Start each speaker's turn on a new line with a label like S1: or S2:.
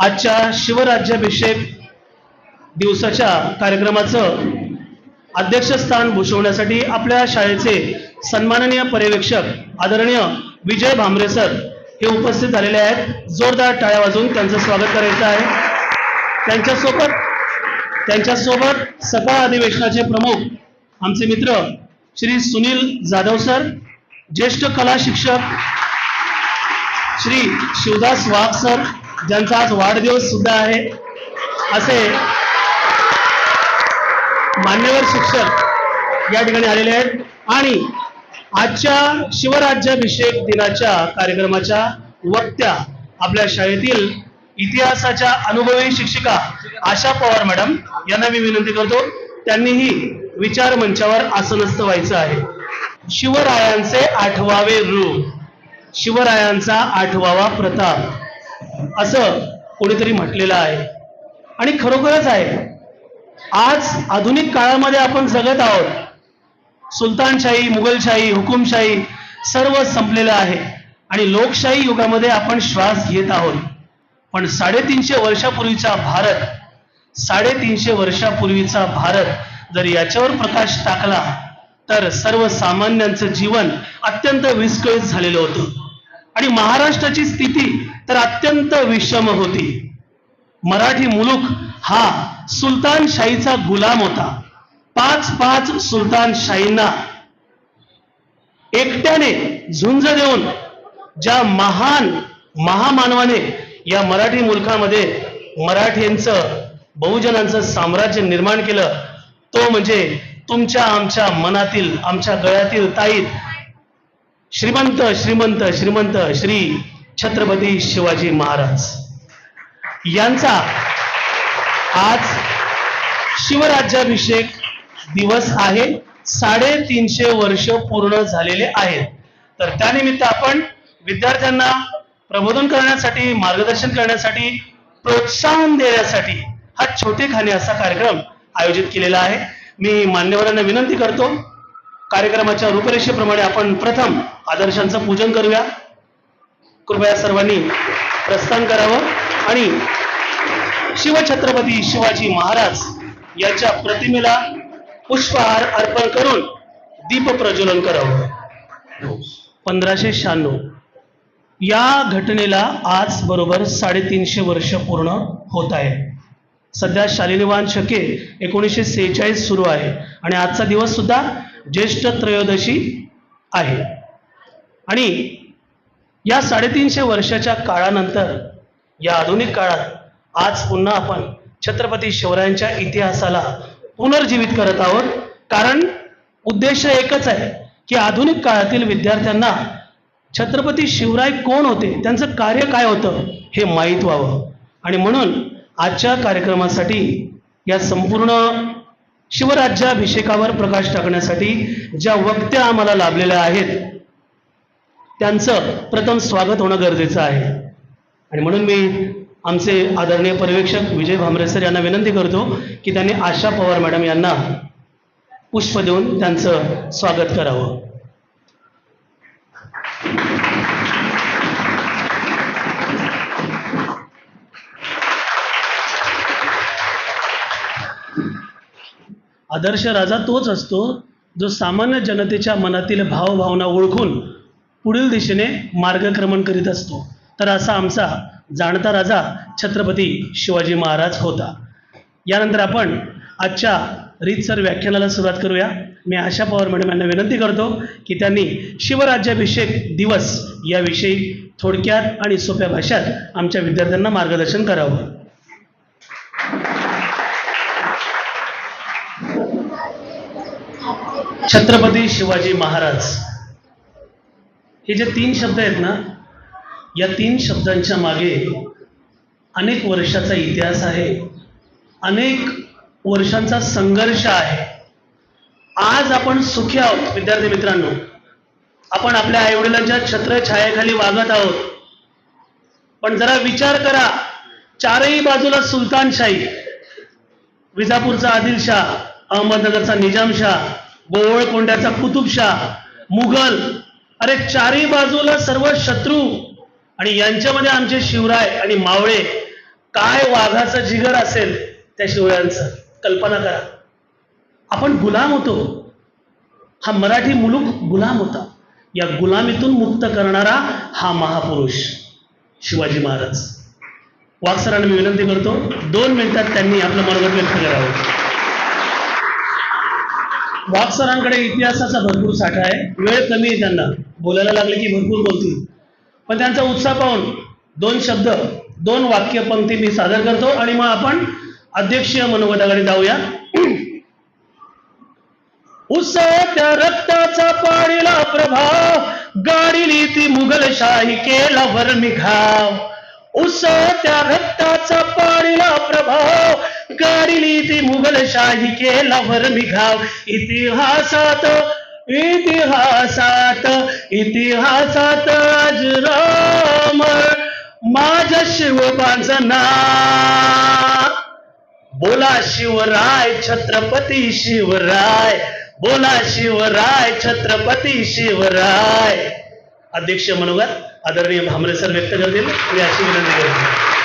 S1: आजच्या शिवराज्याभिषेक दिवसाच्या कार्यक्रमाचं अध्यक्षस्थान भूषवण्यासाठी आपल्या शाळेचे सन्माननीय पर्यवेक्षक आदरणीय विजय भांबरे सर हे उपस्थित झालेले आहेत. जोरदार टाळ्या वाजवून त्यांचं स्वागत करायचं आहे. त्यांच्यासोबत त्यांच्यासोबत सकाळ अधिवेशनाचे प्रमुख आमचे मित्र श्री सुनील जाधव सर ज्येष्ठ कला शिक्षक श्री शिवदास वाघ सर ज्यांचा आज वाढदिवस सुद्धा आहे असे मान्यवर शिक्षक या ठिकाणी आलेले आहेत. आणि आजच्या शिवराज्याभिषेक दिनाच्या कार्यक्रमाच्या वक्त्या आपल्या शाळेतील इतिहासाच्या अनुभवी शिक्षिका आशा पवार मॅडम यांना मी विनंती करतो त्यांनीही विचार मंचावर आसनस्थ व्हायचं आहे. शिवरायांचे आठवावे रूप शिवरायांचा आठवावा प्रताप. असं कोणीतरी म्हटलेलं आहे. आणि खरोखरच आहे. आज आधुनिक काळामध्ये आपण जगत आहोत. सुलतानशाही मुघलशाही हुकुमशाही सर्व संपलेलं आहे. आणि लोकशाही युगामध्ये आपण श्वास घेत आहोत. पण साडेतीनशे वर्षापूर्वीचा भारत साडेतीनशे वर्षापूर्वीचा भारत जर याच्यावर प्रकाश टाकला तर सर्वसामान्यांचं जीवन अत्यंत विस्कळीत झालेलं होतं. आणि महाराष्ट्राची स्थिती तर अत्यंत विषम होती. मराठी मुलुक हा सुलतानशाहीचा गुलाम होता. पाच पाच सुलतानशाहींना एकट्याने झुंज देऊन ज्या महान महामानवाने या मराठी मुलखामध्ये मराठ्यांचं बहुजनांचं साम्राज्य निर्माण केलं तो म्हणजे तुमच्या आमच्या मनातील आमच्या गळ्यातील ताईत श्रीमंत श्रीमंत श्रीमंत श्री छत्रपती शिवाजी महाराज. यांचा आज शिवराज्याभिषेक दिवस आहे. साडेतीनशे वर्ष पूर्ण झालेले आहेत. तर त्यानिमित्त आपण विद्यार्थ्यांना प्रबोधन करण्यासाठी मार्गदर्शन करण्यासाठी प्रोत्साहन देण्यासाठी हा छोटे छोटेखानी असा कार्यक्रम आयोजित केलेला आहे. मी मान्यवरांना विनंती करतो कार्यक्रमाच्या रूपरेषेप्रमाणे आपण प्रथम आदर्शांचं पूजन करूया. कृपया सर्वांनी प्रस्थान करावं आणि शिवछत्रपती शिवाजी महाराज यांच्या प्रतिमेला पुष्पहार अर्पण करून दीप प्रज्वलन करावं. पंधराशे शहाण्णव. या घटनेला आज बरोबर साडेतीनशे वर्ष पूर्ण होत आहे. सध्या शालिनीवान शके एकोणीसशे सेहेचाळीस सुरू आहे. आणि आजचा दिवस सुद्धा ज्येष्ठ त्रयोदशी आहे. आणि या साडेतीनशे वर्षाच्या काळानंतर या आधुनिक काळात आज पुन्हा आपण छत्रपती शिवरायांच्या इतिहासाला पुनर्जीवित करत आहोत. कारण उद्देश एकच आहे की आधुनिक काळातील विद्यार्थ्यांना छत्रपती शिवराय कोण होते त्यांचं कार्य काय होतं हे माहीत व्हावं. आणि म्हणून आजच्या कार्यक्रमासाठी या संपूर्ण शिवराज्याभिषेकावर प्रकाश टाकण्यासाठी ज्या वक्त्या आम्हाला लाभलेल्या आहेत त्यांचं प्रथम स्वागत होणं गरजेचं आहे. आणि म्हणून मी आमचे आदरणीय पर्यवेक्षक विजय भांबरे सर यांना विनंती करतो की त्यांनी आशा पवार मॅडम यांना पुष्प देऊन त्यांचं स्वागत करावं. आदर्श राजा तोच असतो जो सामान्य जनतेच्या मनातील भावभावना ओळखून पुढील दिशेने मार्गक्रमण करीत असतो. तर असा आमचा जाणता राजा छत्रपती शिवाजी महाराज होता. यानंतर आपण आजच्या रीतसर व्याख्यानाला सुरुवात करूया. मी आशा पवार मॅडम यांना विनंती करतो की त्यांनी शिवराज्याभिषेक दिवस याविषयी थोडक्यात आणि सोप्या भाषेत आमच्या विद्यार्थ्यांना मार्गदर्शन करावं. छत्रपती शिवाजी महाराज. हे जे तीन शब्द आहेत ना या तीन शब्दांच्या मागे अनेक वर्षाचा इतिहास आहे. अनेक वर्षांचा संघर्ष आहे. आज आपण सुखी आहोत विद्यार्थी मित्रांनो. आपण आपल्या आईवडिलांच्या छत्रछायाखाली वागत आहोत. पण जरा विचार करा चारही बाजूला सुलतानशाही विजापूरचा आदिलशाह अहमदनगरचा निजामशाह गोवळकोंड्याचा कुतुबशाह मुघल अरे चारही बाजूला सर्व शत्रू आणि यांच्यामध्ये आमचे शिवराय आणि मावळे. काय वाघाचं जिगर असेल त्या शिवरायांचं? कल्पना करा. आपण गुलाम होतो. हा मराठी मुलूक गुलाम होता. या गुलामीतून मुक्त करणारा हा महापुरुष शिवाजी महाराज. वाक्सरांना मी विनंती करतो दोन मिनिटात त्यांनी आपलं मनोगत व्यक्त करावं. वाघसरांकडे इतिहासाचा भरपूर साठा आहे. वेळ कमी आहे त्यांना. बोलायला लागले की भरपूर बोलतील. पण त्यांचा उत्साह पाहून दोन शब्द दोन वाक्य पंक्ती मी सादर करतो आणि मग आपण अध्यक्षीय मनोगटाकडे जाऊया. उत्सवाच्या रक्ताचा पाडीला प्रभाव. गाडीली ती मुघलशाही केला वर्मी घाव उत्सवाच्या रक्ताचा पाडीला प्रभाव. गाडीली ती मुघलशाही केला वर्मी घाव. इतिहासात इतिहासात इतिहासात अजराम माझ्या शिवबांचं नाव बोला शिवराय छत्रपती शिवराय. बोला शिवराय छत्रपती शिवराय. अध्यक्ष मनोगत आदरणीय भामरे सर व्यक्त करतील. मी अशी विनंती करतो.